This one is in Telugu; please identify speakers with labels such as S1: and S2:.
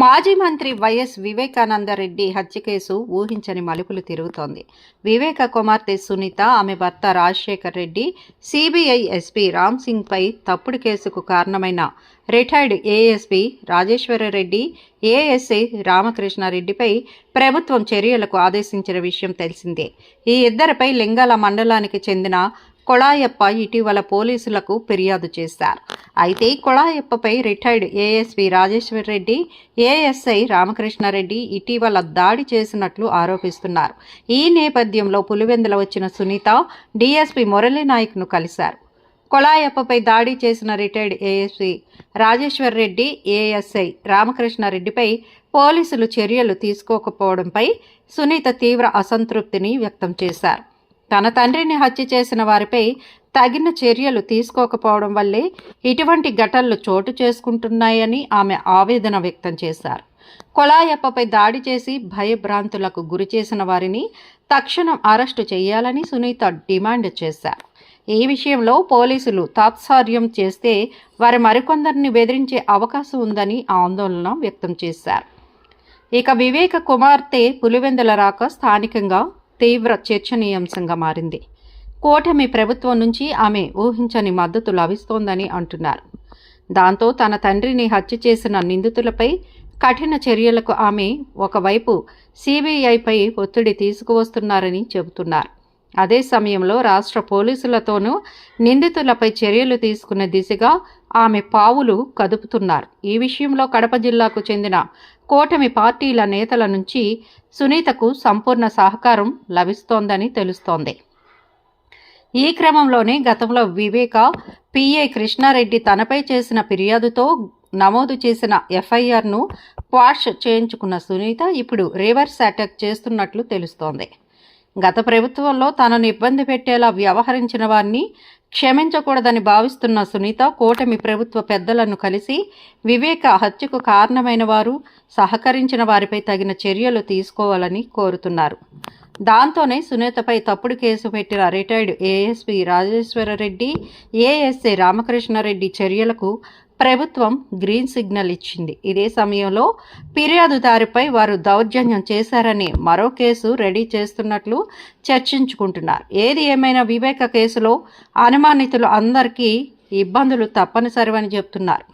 S1: మాజీ మంత్రి వైఎస్ వివేకానందరెడ్డి హత్య కేసు ఊహించని మలుపులు తిరుగుతోంది. వివేక కుమార్తె సునీత ఆమె భర్త రాజశేఖర్ రెడ్డి సిబిఐ ఎస్పీ రామ్ సింగ్ పై తప్పుడు కేసుకు కారణమైన రిటైర్డ్ ఏఎస్పీ రాజేశ్వరరెడ్డి ఏఎస్ఐ రామకృష్ణారెడ్డిపై ప్రభుత్వం చర్యలకు ఆదేశించిన విషయం తెలిసిందే. ఈ ఇద్దరిపై లింగాల మండలానికి చెందిన కొళాయప్ప ఇటీవల పోలీసులకు ఫిర్యాదు చేశారు. అయితే కొళాయప్పపై retired ASP Rajeswar Reddy ASI Ramakrishnareddy ఇటీవల దాడి చేసినట్లు ఆరోపిస్తున్నారు. ఈ నేపథ్యంలో పులివెందుల వచ్చిన సునీత డిఎస్పి మురళీ నాయక్ను కలిశారు. కొళాయప్పపై దాడి చేసిన retired ASP Rajeswar Reddy ASI రామకృష్ణారెడ్డిపై పోలీసులు చర్యలు తీసుకోకపోవడంపై సునీత తీవ్ర అసంతృప్తిని వ్యక్తం చేశారు. తన తండ్రిని హత్య చేసిన వారిపై తగిన చర్యలు తీసుకోకపోవడం వల్లే ఇటువంటి ఘటనలు చోటు చేసుకుంటున్నాయని ఆమె ఆవేదన వ్యక్తం చేశారు. కొలాయప్పపై దాడి చేసి భయభ్రాంతులకు గురి చేసిన వారిని తక్షణం అరెస్టు చేయాలని సునీత డిమాండ్ చేశారు. ఈ విషయంలో పోలీసులు తాత్సార్యం చేస్తే వారి మరికొందరిని బెదిరించే అవకాశం ఉందని ఆందోళన వ్యక్తం చేశారు. ఇక వివేక కుమార్తె పులివెందుల రాక స్థానికంగా తీవ్ర చర్చనీయాంశంగా మారింది. కూటమి ప్రభుత్వం నుంచి ఆమె ఊహించని మద్దతు లభిస్తోందని అంటున్నారు. దాంతో తన తండ్రిని హత్య చేసిన నిందితులపై కఠిన చర్యలకు ఆమె ఒకవైపు సిబిఐపై ఒత్తిడి తీసుకువస్తున్నారని చెబుతున్నారు. అదే సమయంలో రాష్ట్ర పోలీసులతోనూ నిందితులపై చర్యలు తీసుకునే దిశగా ఆమె పావులు కదుపుతున్నారు. ఈ విషయంలో కడప జిల్లాకు చెందిన కూటమి పార్టీల నేతల నుంచి సునీతకు సంపూర్ణ సహకారం లభిస్తోందని తెలుస్తోంది. ఈ క్రమంలోనే గతంలో వివేక పిఏ కృష్ణారెడ్డి తనపై చేసిన ఫిర్యాదుతో నమోదు చేసిన ఎఫ్ఐఆర్ను క్వాష్ చేయించుకున్న సునీత ఇప్పుడు రివర్స్ అటాక్ చేస్తున్నట్లు తెలుస్తోంది. గత ప్రభుత్వంలో తనను ఇబ్బంది పెట్టేలా వ్యవహరించిన వారిని క్షమించకూడదని భావిస్తున్న సునీత కూటమి ప్రభుత్వ పెద్దలను కలిసి వివేక హత్యకు కారణమైన వారు సహకరించిన వారిపై తగిన చర్యలు తీసుకోవాలని కోరుతున్నారు. దాంతోనే సునీతపై తప్పుడు కేసు పెట్టిన retired ASP Rajeswarareddy ASA Ramakrishnareddy చర్యలకు ప్రభుత్వం గ్రీన్ సిగ్నల్ ఇచ్చింది. ఇదే సమయంలో ఫిర్యాదుదారిపై వారు దౌర్జన్యం చేశారని మరో కేసు రెడీ చేస్తున్నట్లు చర్చించుకుంటున్నారు. ఏది ఏమైనా వివేక కేసులో అనుమానితులు అందరికీ ఇబ్బందులు తప్పనిసరివని చెప్తున్నారు.